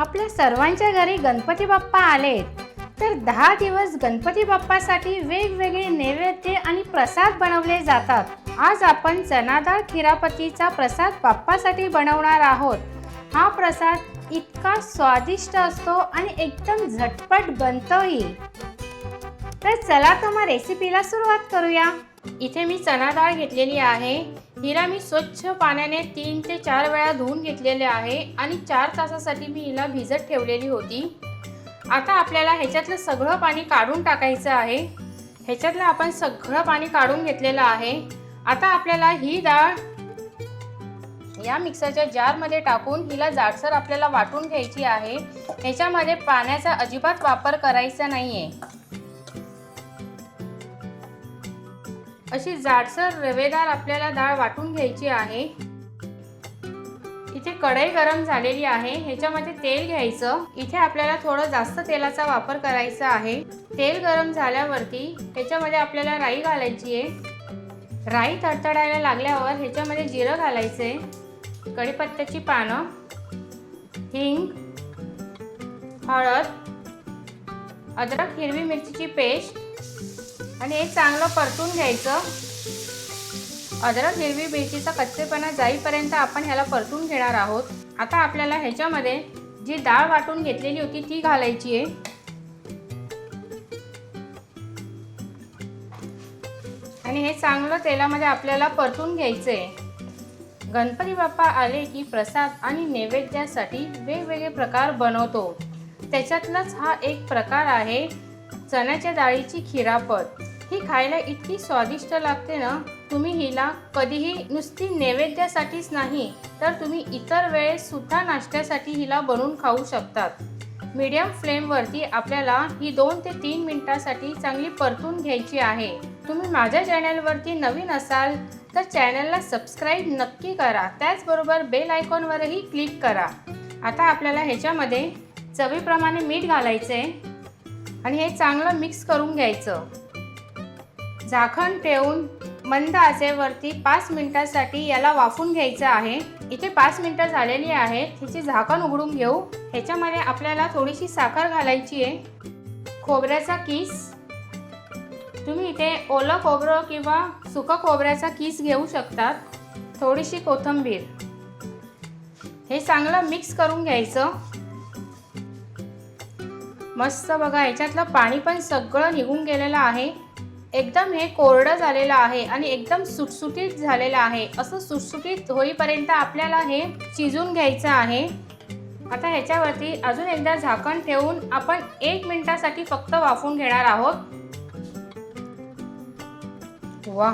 आपल्या सर्वांच्या घरी गणपती बाप्पा आलेत. तर दहा दिवस गणपती बाप्पासाठी वेगवेगळे नैवेद्य आणि प्रसाद बनवले जातात. आज आपण चणाडाळ खिरापतीचा प्रसाद बाप्पासाठी बनवणार आहोत. हा प्रसाद इतका स्वादिष्ट असतो आणि एकदम झटपट बनतोही. तर चला तर मग रेसिपीला सुरुवात करूया. इथे मी चणा डाळ घेतलेली आहे. हिला मी स्वच्छ पाण्याने तीन ते चार वेळा धुवून घेतलेले आहे आणि चार तासासाठी मी हिला भिजत ठेवलेली होती. आता आपल्याला ह्याच्यातलं सगळं पाणी काढून टाकायचं आहे. ह्याच्यातलं आपण सगळं पाणी काढून घेतलेलं आहे. आता आपल्याला ही डाळ या मिक्सरच्या जारमध्ये टाकून हिला जाडसर आपल्याला वाटून घ्यायची आहे. ह्याच्यामध्ये पाण्याचा अजिबात वापर करायचा नाही आहे अशी जाडसर रवेदार आपल्याला डाळ वाटून घ्यायची आहे. इथे कढई गरम झालेली आहे. ह्याच्यामध्ये तेल घ्यायचं. इथे आपल्याला थोडं जास्त तेलाचा वापर करायचा आहे. तेल गरम झाल्यावरती ह्याच्यामध्ये आपल्याला राई घालायची आहे. राई तडतडायला लागल्यावर ह्याच्यामध्ये जिरं घालायचं आहे. कढीपत्त्याची पानं हिंग हळद अद्रक हिरवी मिरचीची पेस्ट आणि हे चांगलं परतून घ्यायचं. अद्रक हिरवी मिरचीचा कच्चेपणा जाईपर्यंत आपण ह्याला परतून घेणार आहोत. आता आपल्याला ह्याच्यामध्ये जी डाळ वाटून घेतलेली होती ती घालायची आहे. आणि हे चांगलं तेलामध्ये आपल्याला परतून घ्यायचं आहे गणपती बाप्पा आले की प्रसाद आणि नैवेद्यासाठी वेगवेगळे प्रकार बनवतो. त्याच्यातलाच हा एक प्रकार आहे चण्याच्या डाळीची खिरापत. ही खायला इतकी स्वादिष्ट लागते ना तुम्ही हिला कधीही नुसती नैवेद्यासाठीच नाही तर तुम्ही इतर वेळेस सुद्धा नाश्त्यासाठी हिला बनवून खाऊ शकतात. मीडियम फ्लेमवरती आपल्याला ही दोन ते तीन मिनिटासाठी चांगली परतून घ्यायची आहे. तुम्ही माझ्या चॅनलवरती नवीन असाल तर चॅनलला सबस्क्राईब नक्की करा. त्याचबरोबर बेल आयकॉनवरही क्लिक करा. आता आपल्याला ह्याच्यामध्ये चवीप्रमाणे मीठ घालायचं आहे आणि हे चांगलं मिक्स करून घ्यायचं. झाकण ठेवून मंद आचेवरती पाच मिनटासाठी याला वाफून घ्यायचं आहे. इथे पाच मिनटं झालेली आहेत. हिचे झाकण उघडून घेऊ. ह्याच्यामध्ये आपल्याला थोडीशी साखर घालायची आहे. खोबऱ्याचा किस. तुम्ही इथे ओलं खोबरं किंवा सुकं खोबऱ्याचा किस घेऊ शकतात. थोडीशी कोथिंबीर. हे चांगलं मिक्स करून घ्यायचं. मस्त बघा ह्याच्यातलं पाणी पण सगळं निघून गेलेलं आहे. एकदम हे कोरडं झालेलं आहे आणि एकदम सुटसुटीत झालेलं आहे. असं सुटसुटीत होईपर्यंत आपल्याला हे शिजून घ्यायचं आहे. आता ह्याच्यावरती अजून एकदा झाकण ठेवून आपण एक मिनिटासाठी फक्त वाफून घेणार आहोत. वा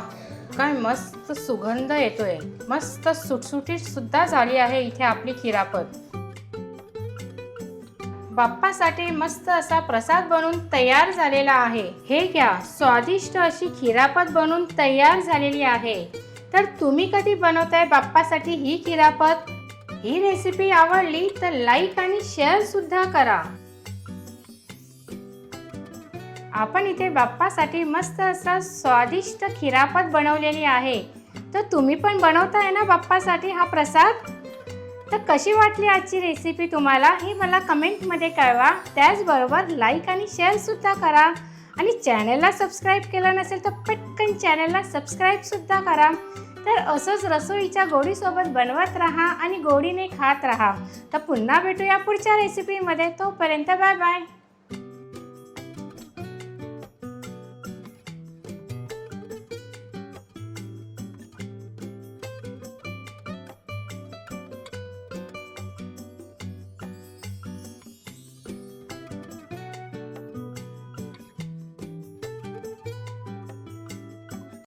काय मस्त सुगंध येतोय. मस्त सुटसुटीत सुद्धा झाली आहे इथे आपली खिरापत. बाप्पासाठी मस्त असा प्रसाद बनून तयार झालेला आहे. हे घ्या. स्वादिष्ट अशी खिरापत बनून तयार झालेली आहे. तर तुम्ही कधी बनवताय बाप्पासाठी ही खिरापत ही रेसिपी आवडली तर लाईक आणि शेअर सुद्धा करा. आपण इथे बाप्पासाठी मस्त असा स्वादिष्ट खिरापत बनवलेली आहे. तर तुम्ही पण बनवताय ना बाप्पासाठी हा प्रसाद? तर कशी वाटली आजची रेसिपी तुम्हाला? ही मला कमेंटमध्ये कळवा. त्याचबरोबर लाईक आणि शेअरसुद्धा करा. आणि चॅनलला सबस्क्राईब केलं नसेल तर पटकन चॅनलला सबस्क्राईबसुद्धा करा. तर असंच रसोईच्या गोडीसोबत बनवत राहा आणि गोडीने खात राहा. तर पुन्हा भेटूया पुढच्या रेसिपीमध्ये तोपर्यंत बाय बाय